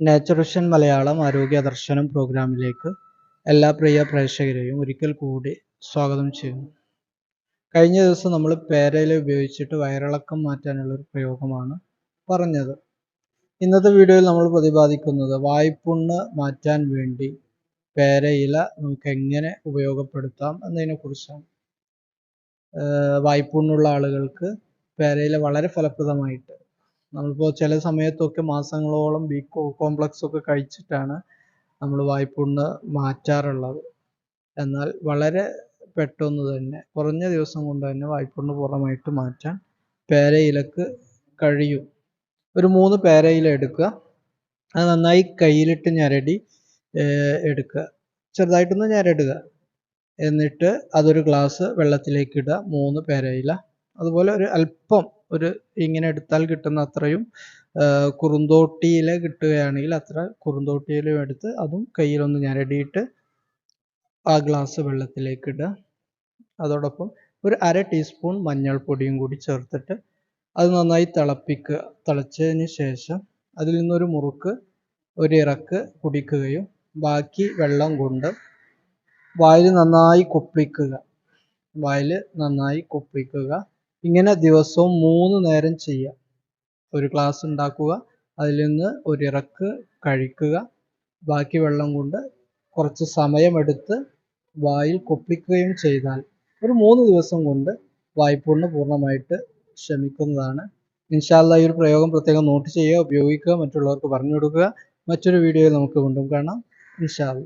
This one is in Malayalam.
നേച്ചർ മലയാളം ആരോഗ്യ ദർശനം പ്രോഗ്രാമിലേക്ക് എല്ലാ പ്രിയ പ്രേക്ഷകരെയും ഒരിക്കൽ കൂടി സ്വാഗതം ചെയ്യുന്നു. കഴിഞ്ഞ ദിവസം നമ്മൾ പേരയില ഉപയോഗിച്ചിട്ട് വയറിളക്കം മാറ്റാനുള്ള ഒരു പ്രയോഗമാണ് പറഞ്ഞത്. ഇന്നത്തെ വീഡിയോയിൽ നമ്മൾ പ്രതിപാദിക്കുന്നത് വായ്പുണ്ണ് മാറ്റാൻ വേണ്ടി പേരയില നമുക്ക് എങ്ങനെ ഉപയോഗപ്പെടുത്താം എന്നതിനെ എന്നതിനെക്കുറിച്ചാണ് വായ്പുണ്ണുള്ള ആളുകൾക്ക് പേരയില വളരെ ഫലപ്രദമായിട്ട് നമ്മളിപ്പോൾ ചില സമയത്തൊക്കെ മാസങ്ങളോളം ബി കോംപ്ലക്സ് ഒക്കെ കഴിച്ചിട്ടാണ് നമ്മൾ വായ്പുണ്ണ് മാറ്റാറുള്ളത്. എന്നാൽ വളരെ പെട്ടെന്ന് തന്നെ കുറഞ്ഞ ദിവസം കൊണ്ട് തന്നെ വായ്പുണ്ണ് പൂർണമായിട്ട് മാറ്റാൻ പേരയിലക്ക് കഴിയും. ഒരു മൂന്ന് പേരയില എടുക്കുക അത് നന്നായി കയ്യിലിട്ട് ഞരടി എടുക്കുക ചെറുതായിട്ടൊന്ന് ഞരടുക. എന്നിട്ട് അതൊരു ഗ്ലാസ് വെള്ളത്തിലേക്ക് ഇടുക. മൂന്ന് പേരയില. അതുപോലെ ഒരു അല്പം ഒരു ഇങ്ങനെ എടുത്താൽ കിട്ടുന്ന അത്രയും കുറുന്തോട്ടിയില കിട്ടുകയാണെങ്കിൽ അത്ര കുറുന്തോട്ടിയിലും എടുത്ത് അതും കയ്യിലൊന്ന് ഞരടിയിട്ട് ആ ഗ്ലാസ് വെള്ളത്തിലേക്ക് ഇടുക. അതോടൊപ്പം ഒരു അര ടീസ്പൂൺ മഞ്ഞൾപ്പൊടിയും കൂടി ചേർത്തിട്ട് അത് നന്നായി തിളപ്പിക്കുക. തിളച്ചതിന് ശേഷം അതിൽ നിന്നൊരു മുറുക്ക് ഒരു ഇറക്ക് കുടിക്കുകയും ബാക്കി വെള്ളം കൊണ്ട് വായിൽ നന്നായി കുപ്പിക്കുക. വായിൽ നന്നായി കുപ്പിക്കുക. ഇങ്ങനെ ദിവസവും മൂന്ന് നേരം ചെയ്യുക ഒരു ഗ്ലാസ് ഉണ്ടാക്കുക അതിൽ നിന്ന് ഒരിറക്ക് കഴിക്കുക ബാക്കി വെള്ളം കൊണ്ട് കുറച്ച് സമയമെടുത്ത് വായിൽ കൊപ്പിക്കുകയും ചെയ്താൽ ഒരു മൂന്ന് ദിവസം കൊണ്ട് വായ്പൂർണ പൂർണമായിട്ട് ശമിക്കുന്നതാണ് ഇൻഷാല്ല ഈ ഒരു പ്രയോഗം പ്രത്യേകം നോട്ട് ചെയ്യുക ഉപയോഗിക്കുക മറ്റുള്ളവർക്ക് പറഞ്ഞു കൊടുക്കുക. മറ്റൊരു വീഡിയോയിൽ നമുക്ക് വീണ്ടും കാണാം. ഇൻഷാല്ല